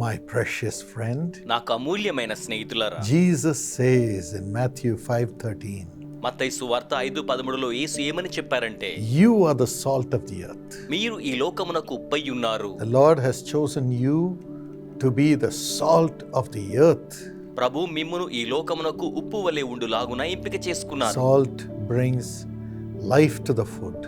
My precious friend, నాకు అమూల్యమైన స్నేహితులారా Jesus says in Matthew 5:13, మత్తయి సువార్త ఐదు పదమూడులో యేసు ఏమని చెప్పారంటే "You are the salt of the earth." మీరు ఈ లోకమునకు ఉప్పై ఉన్నారు The Lord has chosen you to be the salt of the earth. ప్రభు మిమ్మును ఈ లోకమునకు ఉప్పు వలె ఉండులాగున ఎంపిక చేసుకున్నారు Salt brings life to the food.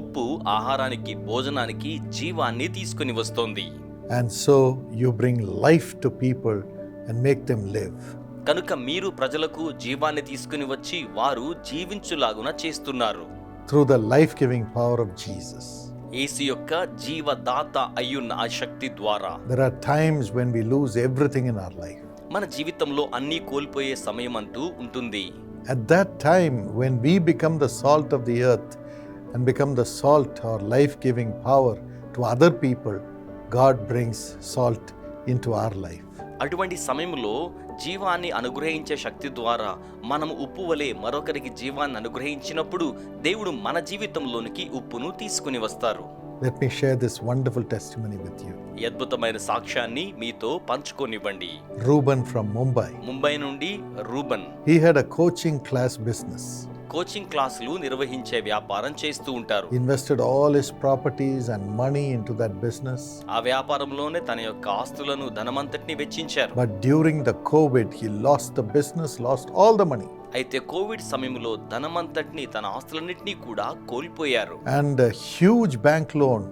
ఉప్పు ఆహారానికి భోజనానికి జీవాన్ని తీసుకుని వస్తోంది and so you bring life to people and make them live కనుక మీరు ప్రజలకు జీవాన్ని తీసుకుని వచ్చి వారు జీవించులాగున చేస్తున్నారు. Through the life giving power of Jesus AC యొక్క జీవదాత అయ్యున్న ఆ శక్తి ద్వారా. There are times when we lose everything in our life మన జీవితంలో అన్ని కోల్పోయే సమయం అంటూ ఉంటుంది. At that time when we become the salt of the earth and become the salt are life giving power to other people God brings salt into our life అటువంటి సమయంలో జీవాన్ని అనుగ్రహించే శక్తి ద్వారా మనం ఉప్పు వలె మరొకరికి జీవాన్ని అనుగ్రహించినప్పుడు దేవుడు మన జీవితంలోనికి ఉప్పును తీసుకుని వస్తారు. Let me share this wonderful testimony with you అద్భుతమైన సాక్ష్యాన్ని మీతో పంచుకోనివ్వండి. రూబన్ ఫ్రమ్ ముంబై ముంబై నుండి Reuben he had a coaching class business coaching క్లాసులు నిర్వహించే వ్యాపారం చేస్తూ ఉంటారు. Invested all his properties and money into that business ఆ వ్యాపారంలోనే తన యొక్క ఆస్తులను ధనమంతటిని వెచ్చించారు. But during the COVID he lost the business lost all the money అయితే కోవిడ్ సమయంలో ధనమంతటిని తన ఆస్తులన్నింటినీ కూడా కోల్పోయారు. And huge bank loan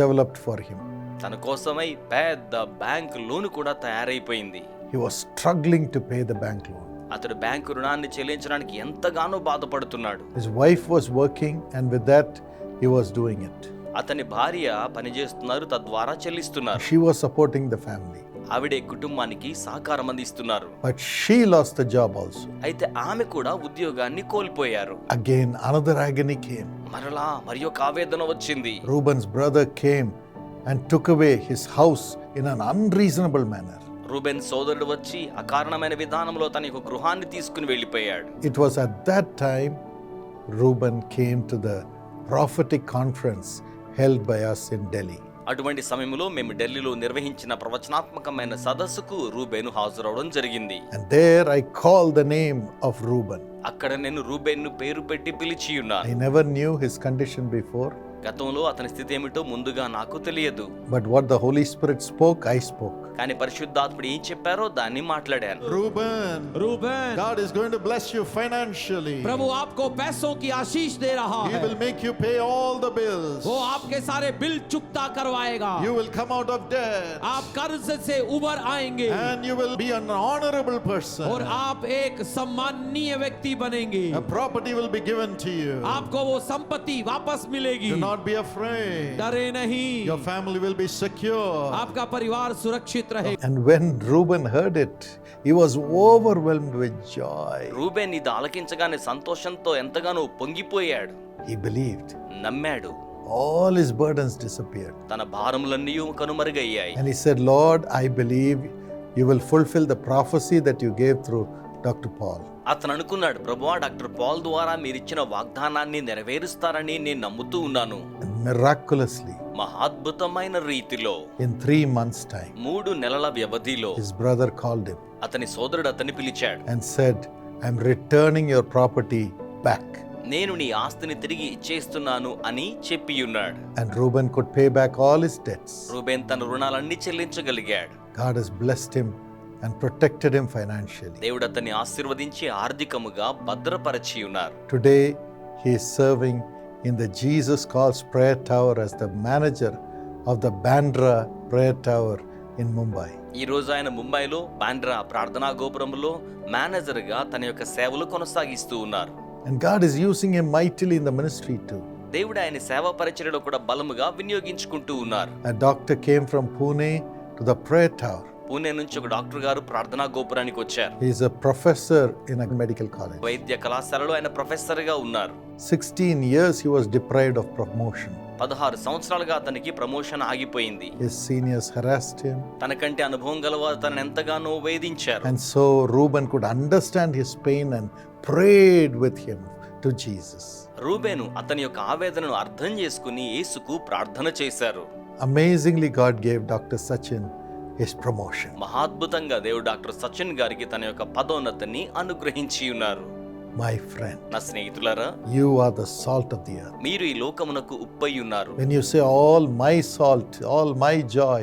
developed for him తన కోసమై పెద్ద బ్యాంక్ లోన్ కూడా తయారైపోయింది. He was struggling to pay the bank loan అతడు బ్యాంకు రుణాన్ని చెల్లించడానికి ఎంతగానో బాధపడుతున్నాడు. His wife was working and with that he was doing it అతని భార్య పని చేస్తున్నారు తద్వారా చెల్లిస్తున్నారు. She was supporting the family ఆవిడ కుటుంబానికి సహకారం అందిస్తున్నారు. But she lost the job also అయితే ఆమె కూడా ఉద్యోగాన్ని కోల్పోయారు. అగైన్ అనదర్ అగ్ని కేమ్ మరలా మరియు కావేదన వచ్చింది. Reuben's brother came and took away his house in an unreasonable manner Reuben సోదరుడు వచ్చి ఆ కారణమైన విధానంలో తన యొక్క గృహాన్ని తీసుకుని వెళ్ళిపోయాడు. It was at that time Reuben came to the prophetic conference held by us in Delhi అటువంటి సమయంలో మేము ఢిల్లీలో నిర్వహించిన ప్రవచనాత్మకమైన సదస్సుకు రూబెన్ హాజరవడం జరిగింది. And there I call the name of Reuben అక్కడ నేను రూబేన్ను పేరు పెట్టి పిలిచి ఉన్నాను I never knew his condition before, గతంలో అతని స్థితి ఏమిటో ముందుగా నాకు తెలియదు but what the Holy Spirit spoke, I spoke. కానీ పరిశుద్ధాత్ముడు ఏం చెప్పారో దాన్ని మాట్లాడాను Reuben, Reuben God is going to bless you financially. प्रभु आपको पैसों की आशीष दे रहा He है will make you pay all the bills. वो आपके सारे बिल चुकता करवाएगा You will come out of debt. आप कर्ज से उबर आएंगे And you will be an honorable और person. आप एक सम्माननीय व्यक्ति बनेंगे A property will be given to you. आपको वो संपत्ति वापस मिलेगी Do not be afraid. डरे नहीं Your family will be secure. आपका परिवार सुरक्षित रहे And when Reuben heard it, he was overwhelmed with joy. Reuben ఇది ఆలకించగానే సంతోషంతో ఎంతగానో పొంగిపోయాడు He believed. నమ్మాడు All his burdens disappeared. తన భారములన్నీ కనుమరుగయ్యాయి And he said, Lord, I believe you will fulfill the prophecy that you gave through doctor Paul అతను అనుకున్నాడు ప్రభువా డాక్టర్ పాల్ ద్వారా మీరు ఇచ్చిన వాగ్దానాన్ని నెరవేరుస్తారని నేను నమ్ముతూ ఉన్నాను. మిరాక్యులస్లీ మహాద్భుతమైన రీతిలో ఇన్ త్రీ మంత్స్ టైం మూడు నెలల వ్యవధిలో హిస్ బ్రదర్ కాల్ హిమ్ అతని సోదరుడు అతని పిలిచాడు. And said I'm returning your property back నేను నీ ఆస్తిని తిరిగి ఇచ్చేస్తున్నాను అని చెప్పి ఉన్నాడు. And Reuben could pay back all his debts Reuben తన రుణాలన్నీ చెల్లించగలిగాడు. God has blessed him and protected him financially. దేవుడు అతన్ని ఆశీర్వదించి ఆర్థికముగా భద్రపరచి ఉన్నారు Today, he is serving in the Jesus Calls Prayer Tower as the manager of the Bandra Prayer Tower in Mumbai. ఈ రోజు ఆయన ముంబైలో బాండ్రా ప్రార్థనా గోపురంలో మేనేజర్గా తన యొక్క సేవలు కొనసాగిస్తూ ఉన్నారు And God is using him mightily in the ministry too. దేవుడు ఆయన సేవా పరిచర్యలో కూడా బలముగా వినియోగించుకుంటూ ఉన్నారు A doctor came from Pune to the prayer tower. Pune నుంచి ఒక డాక్టర్ గారు ప్రార్థనా గోపురానికి వచ్చారు. His a professor in a medical college వైద్య కళాశాలలో ఆయన ప్రొఫెసర్గా ఉన్నారు. 16 years he was deprived of promotion 16 సంవత్సరాలుగా అతనికి ప్రమోషన్ ఆగిపోయింది. హిస్ సీనియర్స్ హరాస్డ్ హిమ్ తనకంటే అనుభవం గలవారు తనని ఎంతగానో వేధించారు. And so Reuben could understand his pain and prayed with him to Jesus Reuben అతని యొక్క ఆవేదనను అర్థం చేసుకుని యేసుకు ప్రార్థన చేశారు. Amazingly God gave doctor Sachin his promotion. మహాద్భుతంగా దేవుడు డాక్టర్ సచిన్ గారికి తన యొక్క పదోన్నతిని అనుగ్రహించి ఉన్నారు My friend, నా స్నేహితులారా you are the salt of the earth. మీరు ఈ లోకమునకు ఉప్పై ఉన్నారు When you say, All my salt, all my joy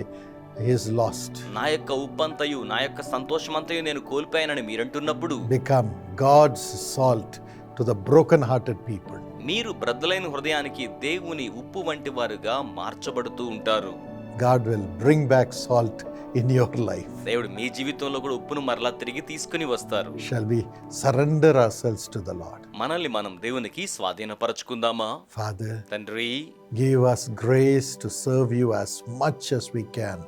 is lost, నా యొక్క ఉప్పంతయు నా యొక్క సంతోషమంతయు నేను కోల్పోయానని మీరంటున్నప్పుడు become God's salt to the broken-hearted people. మీరు బ్రద్దలైన హృదయానికి దేవుని ఉప్పు వంటి వారుగా మార్చబడుతూ ఉంటారు God will bring back salt in your life దేవుడు మీ జీవితంలో కూడా ఉప్పును మరలా తిరిగి తీసుకుని వస్తారు. Shall be surrender our to the Lord మనల్ని మనం దేవునికి స్వాధీనపరచుకుందామా? ఫాదర్ తండ్రి give us grace to serve you as much as we can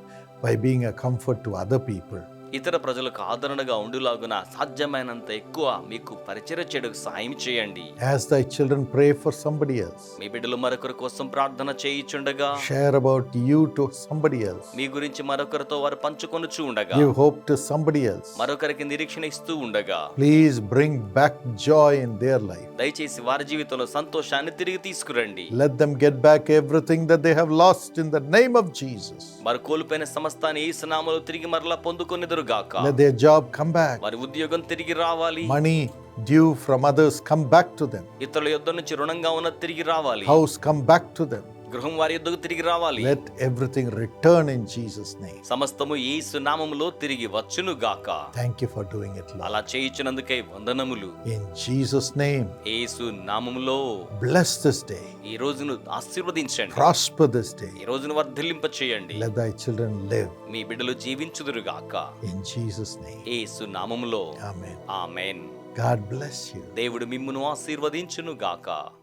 by being a comfort to other people ఇతర ప్రజలకు ఆదరణగా ఉండులాగున సాధ్యమైనంత ఎక్కువ మీకు పరిచయ చెడు సాయం చేయండి. As thy children pray for somebody మీ బిడ్డలు మరొకరి కోసం ప్రార్థన చేయించుండగా share about you to somebody మీ గురించి మరొకరితో వారు పంచుకొని చూడగా హోప్ టు సంబడి మరొకరికి నిరీక్షణ ఇస్తూ ఉండగా. Please bring back joy in their life దయచేసి వారి జీవితంలో సంతోషాన్ని తిరిగి తీసుకురండి. Let them get back everything that they have lost in the name of Jesus మరి కోల్పోయిన సమస్తాన్ని యేసు నామములో తిరిగి మరలా పొందుకొనిదురు పొందుకొనిదురుగాక Let their job come back. వారి ఉద్యోగం తిరిగి రావాలి Money due from others come back to them. ఇతరుల యుద్ధ నుంచి రుణంగా ఉన్న తిరిగి రావాలి House come back to them. గృహం వారి యొద్దకు తిరిగి రావాలి. Let everything return in Jesus name సమస్తము యేసు నామములో తిరిగి వచ్చును గాక. థాంక్యూ ఫర్ డూయింగ్ ఇట్ అలా చేయించినందుకే వందనములు. ఇన్ జీసస్ నేమ్ యేసు నామములో. బ్లెస్ దిస్ డే ఈ రోజును ఆశీర్వదించండి. ప్రాస్పర్ దిస్ డే ఈ రోజును వర్ధిల్లింప చేయండి. లెట్ దై చిల్డ్రన్ లివ్ మీ బిడ్డలు జీవించుదురు గాక. ఇన్ జీసస్ నేమ్ యేసు నామములో. Amen amen. God bless you దేవుడు మిమ్మును ఆశీర్వదించును గాక.